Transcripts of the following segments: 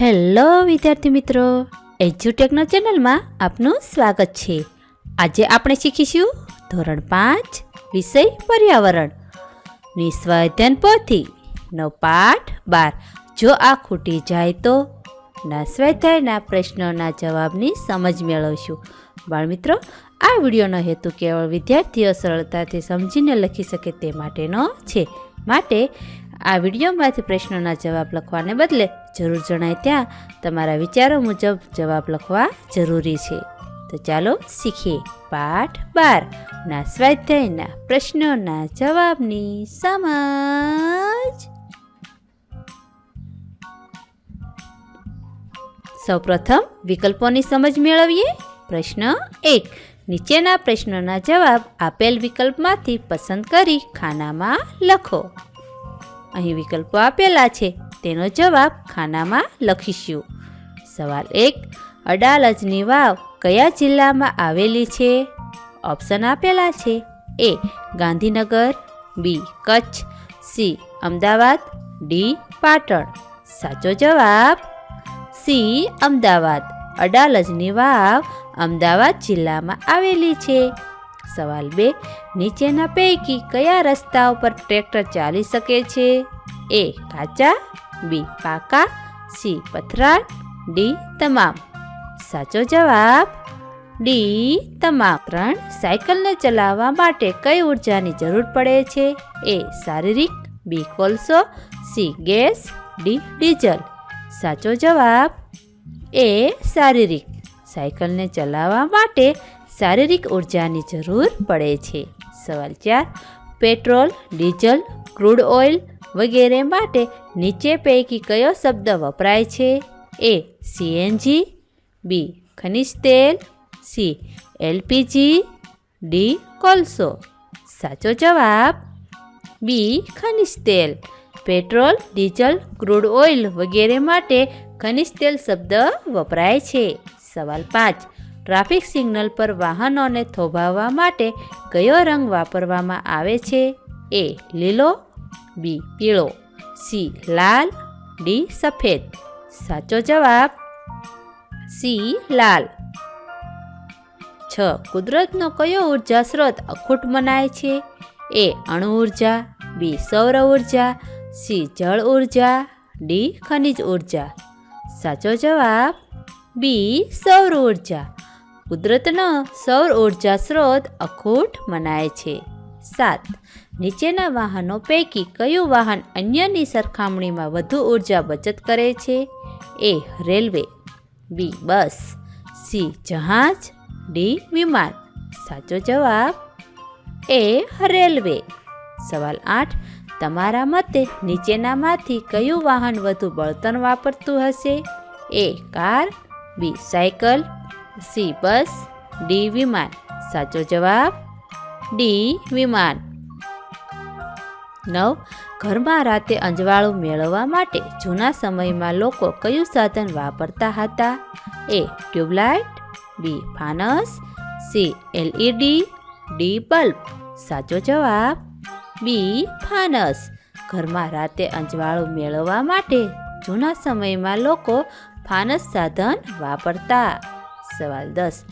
Hello, વિદ્યાર્થી મિત્રો. એજ્યુટેકનો ચેનલમાં આપનું સ્વાગત છે. આજે આપણે શીખીશું ધોરણ પાંચ, વિષય પર્યાવરણ. નિસ્વાધ્યન પોથી નો પાઠ બાર. જો આ ખૂટી જાય તો ના સ્વાધ્યાયના પ્રશ્નોના જવાબની સમજ મેળવશું. બાળમિત્રો આ વિડીયોનો હેતુ કેવળ વિદ્યાર્થીઓ સરળતાથી સમજીને લખી શકે તે માટેનો છે. માટે આ વિડીયોમાંથી પ્રશ્નોના જવાબ લખવાને બદલે જરૂર જણાય ત્યાં તમારા વિચારો મુજબ જવાબ લખવા જરૂરી છે. તો ચાલો શીખીએ પાઠ બાર. ના સ્વાધ્યાયના પ્રશ્નોના જવાબની સમજ. સૌપ્રથમ વિકલ્પોની સમજ મેળવીએ. પ્રશ્ન એક. નીચેના પ્રશ્નોના જવાબ આપેલ વિકલ્પમાંથી પસંદ કરી ખાનામાં લખો. અહીં વિકલ્પો આપેલા છે. તેનો જવાબ ખાનામાં લખીશું. સવાલ એક, અડાલજની વાવ કયા જિલ્લામાં આવેલી છે? ઓપ્શન આપેલા છે. A, Gandhinagar, B, Kutch, C, Ahmedabad, D, Patan. સાચો જવાબ? સી, અમદાવાદ. અડાલજની વાવ અમદાવાદ જિલ્લામાં આવેલી છે. સવાલ બે, નીચેના પૈકી કયા રસ્તા ઉપર ટ્રેક્ટર ચાલી શકે છે? એ, કાચા, બી, પાકા, સી, પથરાળ, ડી, તમામ. સાચો જવાબ? ડી, તમામ. ત્રણ, સાયકલને ચલાવવા માટે કઈ ઉર્જાની જરૂર પડે છે? એ, શારીરિક, બી, કોલસો, સી, ગેસ, ડી, ડીઝલ. સાચો જવાબ? એ, શારીરિક. સાયકલને ચલાવવા માટે શારીરિક ઉર્જાની જરૂર પડે છે. સવાલ ચાર, પેટ્રોલ, ડીઝલ, ક્રૂડ ઓઇલ વગેરે માટે નીચે પૈકી કયો શબ્દ વપરાય છે? એ સીએનજી બી ખનિજ તેલ સી એલપીજી ડી કોલસો. સાચો જવાબ બી ખનિજ તેલ. પેટ્રોલ, ડીઝલ, ક્રૂડ ઓઇલ વગેરે માટે ખનિજ તેલ શબ્દ વપરાય છે. સવાલ પાંચ ટ્રાફિક સિગ્નલ પર વાહનોને થોભાવવા માટે કયો રંગ વાપરવામાં આવે છે? એ લીલો, બી પીળો, સી લાલ, ડી સફેદ. સાચો જવાબ? સી લાલ. છ. કુદરતનો કયો ઊર્જા સ્ત્રોત અખૂટ મનાય છે? એ અણુ ઊર્જા, બી સૌર ઊર્જા, સી જળ ઊર્જા, ડી ખનિજ ઊર્જા. સાચો જવાબ? બી સૌર ઊર્જા. કુદરતનો સૌર ઊર્જા સ્ત્રોત અખૂટ મનાય છે. સાત, નીચેના વાહનો પૈકી કયું વાહન અન્યની સરખામણીમાં વધુ ઊર્જા બચત કરે છે? A, railway. B, bus. C, જહાજ. ડી, વિમાન. સાચો જવાબ? A, railway. સવાલ આઠ, તમારા મતે નીચેનામાંથી કયું વાહન વધુ બળતણ વાપરતું હશે? A, car. B, cycle. C bus, D વિમાન. સાચો જવાબ? ડી વિમાન. નવ. ઘરમાં રાતે અંજવાળું મેળવવા માટે જૂના સમયમાં લોકો કયું સાધન વાપરતા હતા? એ, ટ્યુબલાઇટ, બી, ફાનસ, સી એલઈડી ડી બલ્બ. સાચો જવાબ? બી, ફાનસ. ઘરમાં રાતે અંજવાળું મેળવવા માટે જૂના સમયમાં લોકો ફાનસ સાધન વાપરતા. સવાલ દસ.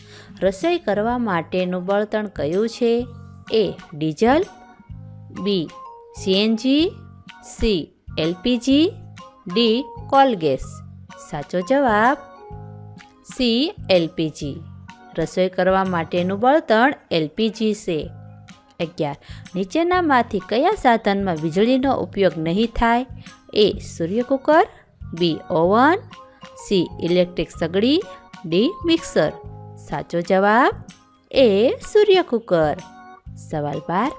રસોઈ કરવા માટેનું બળતણ કયું છે? A, diesel, B, CNG, C, LPG, D, coal gas. સાચો જવાબ, સી, એલપીજી. રસોઈ કરવા માટેનું બળતણ એલપીજી છે. અગિયાર. નીચેનામાંથી કયા સાધનમાં વીજળીનો ઉપયોગ નહીં થાય? A, Surya cooker, B, oven, C, electric સગડી ડી મિક્સર. સાચો જવાબ એ સૂર્ય કુકર. સવાલ બાર,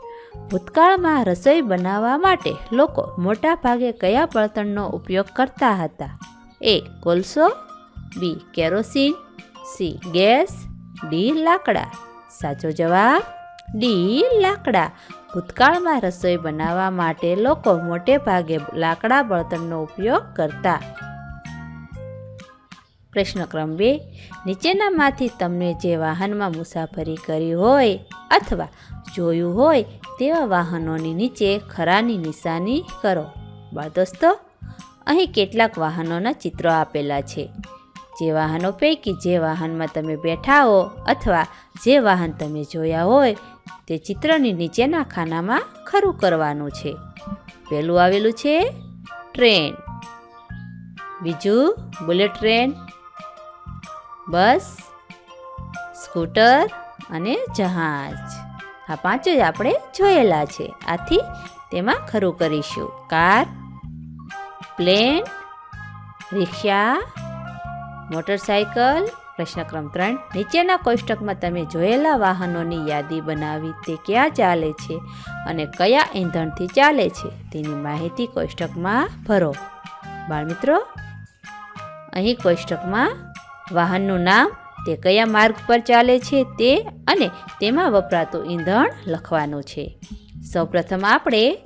ભૂતકાળમાં રસોઈ બનાવવા માટે લોકો મોટા ભાગે કયા બળતણનો ઉપયોગ કરતા હતા? એ, કોલસો, B, kerosene, C, gas, D, લાકડા. સાચો જવાબ ડી, લાકડા. ભૂતકાળમાં રસોઈ બનાવવા માટે લોકો મોટે ભાગે લાકડા બળતણનો ઉપયોગ કરતા પ્રશ્ન ક્રમ બે, નીચેનામાંથી તમને જે વાહનમાં મુસાફરી કરી હોય અથવા જોયું હોય તેવા વાહનોની નીચે ખરાની નિશાની કરો. બા દોસ્તો અહીં કેટલાક વાહનોના ચિત્રો આપેલા છે. જે વાહનો પૈકી જે વાહનમાં તમે બેઠા હો અથવા જે વાહન તમે જોયા હોય તે ચિત્રની નીચેના ખાનામાં ખરું કરવાનું છે. પહેલું આવેલું છે ટ્રેન. બીજું બુલેટ ટ્રેન. બસ, સ્કૂટર અને જહાજ. આ પાંચ જ આપણે જોયેલા છે. આથી તેમાં ખરું કરીશું. કાર, પ્લેન, રિક્ષા, મોટરસાયકલ, પ્રશ્નક્રમ ત્રણ. નીચેના કોષ્ટકમાં તમે જોયેલા વાહનોની યાદી બનાવી તે ક્યાં ચાલે છે અને કયા ઈંધણથી ચાલે છે તેની માહિતી કોષ્ટકમાં ભરો. બાળમિત્રો, અહીં કોષ્ટકમાં વાહનનું નામ તે કયા માર્ગ પર ચાલે છે તે અને તેમાં વપરાતું ઈંધણ લખવાનું છે. સૌપ્રથમ આપણે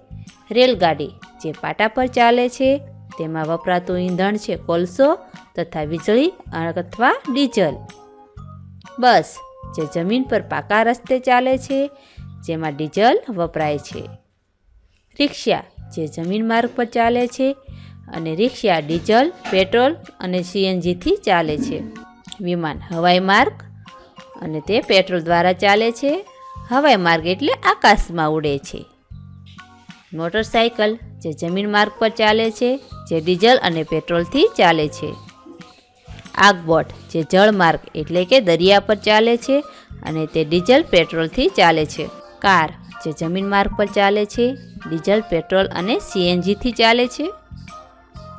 રેલગાડી જે પાટા પર ચાલે છે, તેમાં વપરાતું ઈંધણ છે કોલસો તથા વીજળી અથવા ડીઝલ. બસ જે જમીન પર પાકા રસ્તે ચાલે છે, જેમાં ડીઝલ વપરાય છે. રિક્ષા જે જમીન માર્ગ પર ચાલે છે અને રિક્ષા, ડીઝલ, પેટ્રોલ અને સીએનજીથી ચાલે છે. વિમાન હવાઈ માર્ગ અને તે પેટ્રોલ દ્વારા ચાલે છે. હવાઈ માર્ગ એટલે આકાશમાં ઉડે છે. મોટરસાયકલ જે જમીન માર્ગ પર ચાલે છે, જે ડીઝલ અને પેટ્રોલથી ચાલે છે. આગબોટ જે જળ માર્ગ એટલે કે દરિયા પર ચાલે છે અને તે ડીઝલ પેટ્રોલથી ચાલે છે. કાર જે જમીન માર્ગ પર ચાલે છે, ડીઝલ, પેટ્રોલ અને સીએનજીથી ચાલે છે.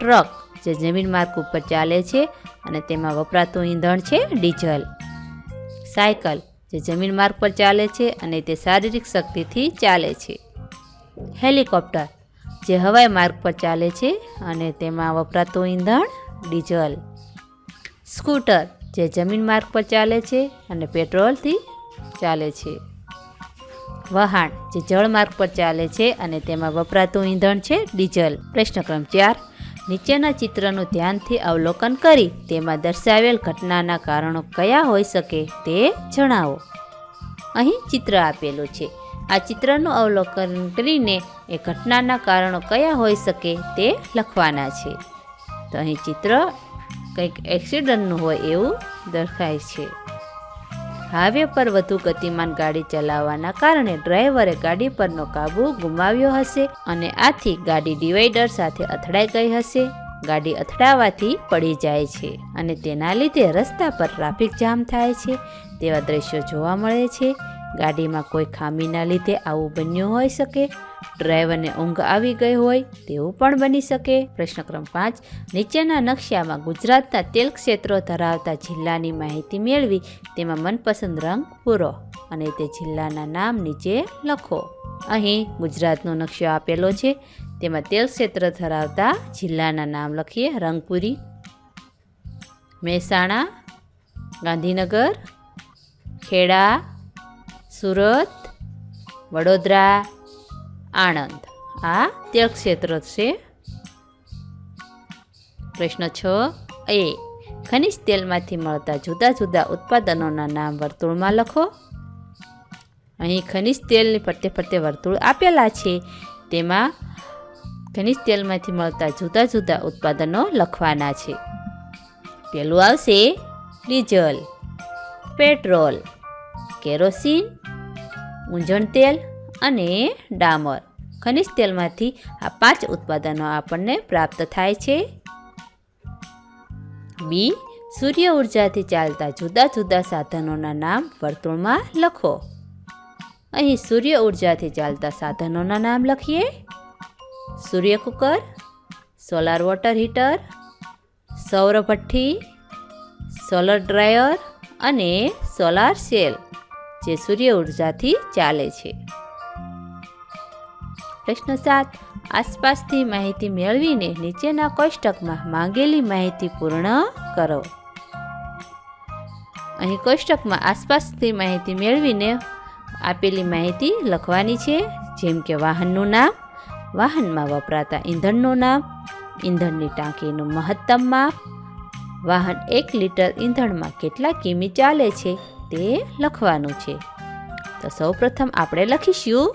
ટ્રક જે જમીન માર્ગ ઉપર ચાલે છે અને તેમાં વપરાતું ઈંધણ છે ડીઝલ. સાયકલ જે જમીન માર્ગ પર ચાલે છે અને તે શારીરિક શક્તિથી ચાલે છે. હેલિકોપ્ટર જે હવાઈ માર્ગ પર ચાલે છે અને તેમાં વપરાતું ઈંધણ ડીઝલ. સ્કૂટર જે જમીન માર્ગ પર ચાલે છે અને પેટ્રોલથી ચાલે છે. વહાણ જે જળ માર્ગ પર ચાલે છે અને તેમાં વપરાતું ઈંધણ છે ડીઝલ. પ્રશ્ન ચાર. નીચેના ચિત્રનું ધ્યાનથી અવલોકન કરી તેમાં દર્શાવેલ ઘટનાના કારણો કયા હોઈ શકે તે જણાવો. અહીં ચિત્ર આપેલું છે. આ ચિત્રનું અવલોકન કરીને એ ઘટનાના કારણો કયા હોઈ શકે તે લખવાના છે. તો અહીં ચિત્ર કંઈક એક્સિડન્ટનું હોય એવું દર્શાય છે. હાઈવે પર વધુ ગતિમાન ગાડી ચલાવવાના કારણે ડ્રાઈવરે ગાડી પરનો કાબુ ગુમાવ્યો હશે અને આથી ગાડી ડિવાઈડર સાથે અથડાઈ ગઈ હશે. ગાડી અથડાવાથી પડી જાય છે અને તેના લીધે રસ્તા પર ટ્રાફિક જામ થાય છે. તેવા દ્રશ્યો જોવા મળે છે. ગાડીમાં કોઈ ખામીના લીધે આવું બન્યું હોઈ શકે. ડ્રાઈવરને ઊંઘ આવી ગઈ હોય તેવું પણ બની શકે. પ્રશ્ન ક્રમ પાંચ, નીચેના નકશામાં ગુજરાતના તેલ ક્ષેત્રો ધરાવતા જિલ્લાની માહિતી મેળવી, તેમાં મનપસંદ રંગ પૂરો અને તે જિલ્લાના નામ નીચે લખો. અહીં ગુજરાતનો નકશો આપેલો છે. તેમાં તેલ ક્ષેત્ર ધરાવતા જિલ્લાના નામ લખીએ, રંગપુરી, મહેસાણા, ગાંધીનગર, ખેડા, સુરત, વડોદરા આણંદ. આ તેલ ક્ષેત્ર છે. પ્રશ્ન છ. એ, ખનિજ તેલમાંથી મળતા જુદા જુદા ઉત્પાદનોના નામ વર્તુળમાં લખો. અહીં ખનિજ તેલની ફરતે ફરતે વર્તુળ આપેલા છે. તેમાં ખનિજ તેલમાંથી મળતા જુદા જુદા ઉત્પાદનો લખવાના છે. પહેલું આવશે ડીઝલ, પેટ્રોલ, કેરોસીન ઊંજણ તેલ અને ડામર. ખનિજ તેલમાંથી આ પાંચ ઉત્પાદનો આપણને પ્રાપ્ત થાય છે. બી. સૂર્ય ઉર્જાથી ચાલતા જુદા જુદા સાધનોના નામ વર્તુળમાં લખો. અહીં સૂર્ય ઉર્જાથી ચાલતા સાધનોના નામ લખીએ. સૂર્ય કુકર, સોલાર વોટર હીટર, સૌર ભઠ્ઠી, સોલર ડ્રાયર અને સોલાર સેલ જે સૂર્ય ઉર્જાથી ચાલે છે. પ્રશ્ન સાત આસપાસથી માહિતી મેળવીને નીચેના કોષ્ટકમાં માંગેલી માહિતી પૂર્ણ કરો. અહીં કોષ્ટકમાં આસપાસથી માહિતી મેળવીને આપેલી માહિતી લખવાની છે, જેમ કે વાહનનું નામ, વાહનમાં વપરાતા ઈંધણનું નામ ઈંધણની ટાંકીનું મહત્તમ માપ, વાહન એક લીટર ઈંધણમાં કેટલા કિમી ચાલે છે તે લખવાનું છે. તો સૌપ્રથમ આપણે લખીશું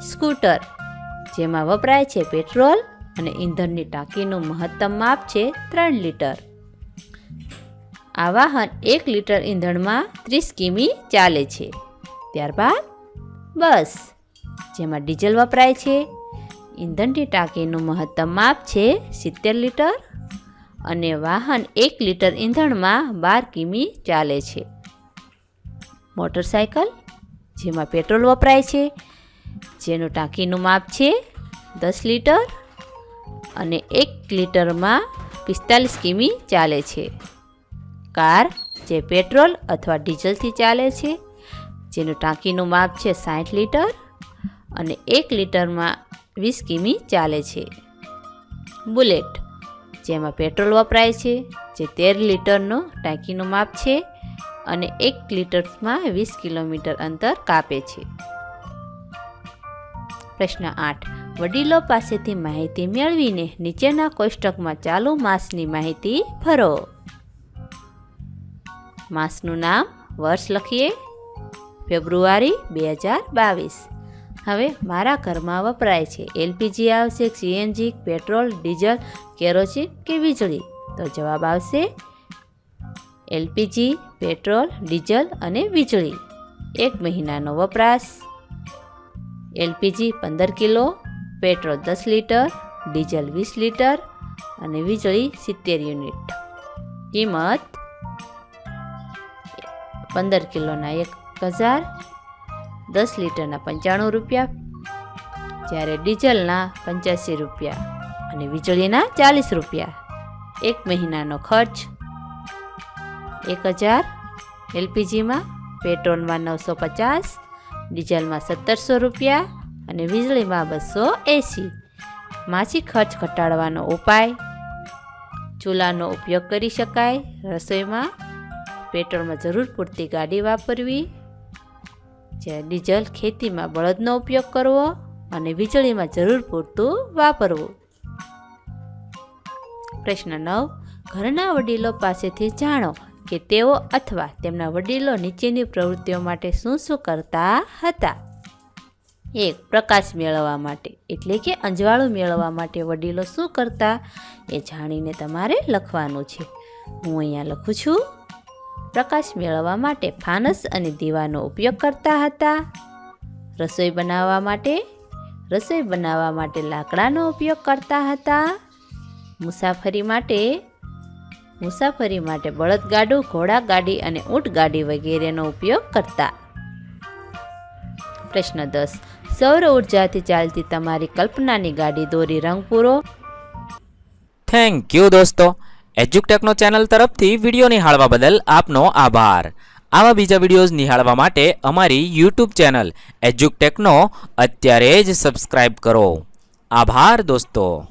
સ્કૂટર. જેમાં વપરાય છે પેટ્રોલ અને ઈંધણની ટાંકીનું મહત્તમ માપ છે ત્રણ લીટર. આ વાહન એક લીટર ઈંધણમાં ત્રીસ કિમી ચાલે છે. ત્યારબાદ બસ, જેમાં ડીઝલ વપરાય છે. ઈંધણની ટાંકીનું મહત્તમ માપ છે સિત્તેર લીટર અને વાહન એક લીટર ઈંધણમાં બાર કિમી ચાલે છે. મોટરસાયકલ, જેમાં પેટ્રોલ વપરાય છે જેનું ટાંકીનું માપ છે દસ લીટર અને એક લીટરમાં પિસ્તાલીસ કિમી ચાલે છે. કાર જે પેટ્રોલ અથવા ડીઝલથી ચાલે છે, જેનું ટાંકીનું માપ છે સાઠ લીટર અને એક લીટરમાં વીસ કિમી ચાલે છે. બુલેટ, જેમાં પેટ્રોલ વપરાય છે, જે તેર લીટરનો ટાંકીનું માપ છે અને એક લીટરમાં વીસ કિલોમીટર અંતર કાપે છે. પ્રશ્ન આઠ. વડીલો પાસેથી માહિતી મેળવીને નીચેના કોષ્ટકમાં ચાલુ માસની માહિતી ભરો માસનું નામ વર્ષ લખીએ. ફેબ્રુઆરી બે હજાર બાવીસ. હવે મારા ઘરમાં વપરાય છે. એલપીજી આવશે, સીએનજી, પેટ્રોલ, ડીઝલ, કેરોસીન કે વીજળી? તો જવાબ આવશે એલપીજી, પેટ્રોલ, ડીઝલ અને વીજળી. એક મહિનાનો વપરાશ. એલપીજી પંદર કિલો, પેટ્રોલ દસ લીટર, ડીઝલ વીસ લીટર અને વીજળી સિત્તેર યુનિટ. કિંમત પંદર કિલોના એક હજાર, દસ લીટરના પંચાણું રૂપિયા. જ્યારે ડીઝલના પંચ્યાસી રૂપિયા અને વીજળીના ચાલીસ રૂપિયા. એક મહિનાનો ખર્ચ એક હજાર, એલપીજીમાં પેટ્રોલમાં નવસો પચાસ ડીઝલમાં સત્તરસો રૂપિયા અને વીજળીમાં બસો એંસી માસિક ખર્ચ ઘટાડવાનો ઉપાય. ચૂલાનો ઉપયોગ કરી શકાય. રસોઈમાં પેટ્રોલમાં જરૂર પૂરતી ગાડી વાપરવી. જે ડીઝલ ખેતીમાં બળદનો ઉપયોગ કરવો અને વીજળીમાં જરૂર પૂરતું વાપરવું. પ્રશ્ન નવ. ઘરના વડીલો પાસેથી જાણો કે તેઓ અથવા તેમના વડીલો નીચેની પ્રવૃત્તિઓ માટે શું શું કરતા હતા? એક, પ્રકાશ મેળવવા માટે, એટલે કે અંજવાળું મેળવવા માટે વડીલો શું કરતા? એ જાણીને તમારે લખવાનું છે. હું અહીંયા લખું છું. પ્રકાશ મેળવવા માટે ફાનસ અને દીવાનો ઉપયોગ કરતા હતા. રસોઈ બનાવવા માટે, રસોઈ બનાવવા માટે લાકડાનો ઉપયોગ કરતા હતા. મુસાફરી માટે મુસાફરી માટે બળદગાડું, ઘોડાગાડી અને ઊંટગાડી વગેરેનો ઉપયોગ કરતા. પ્રશ્ન દસ. સૌર ઉર્જાથી ચાલતી તમારી કલ્પનાની ગાડી દોરી રંગ પૂરો. થેન્ક યુ દોસ્તો. એજ્યુકટેકનો ચેનલ તરફથી વીડિયો નિહાળવા બદલ આપનો આભાર. આવા બીજા વિડીયોઝ નિહાળવા માટે અમારી યુટ્યુબ ચેનલ એજ્યુકટેકનો અત્યારે જ સબસ્ક્રાઈબ કરો. આભાર દોસ્તો.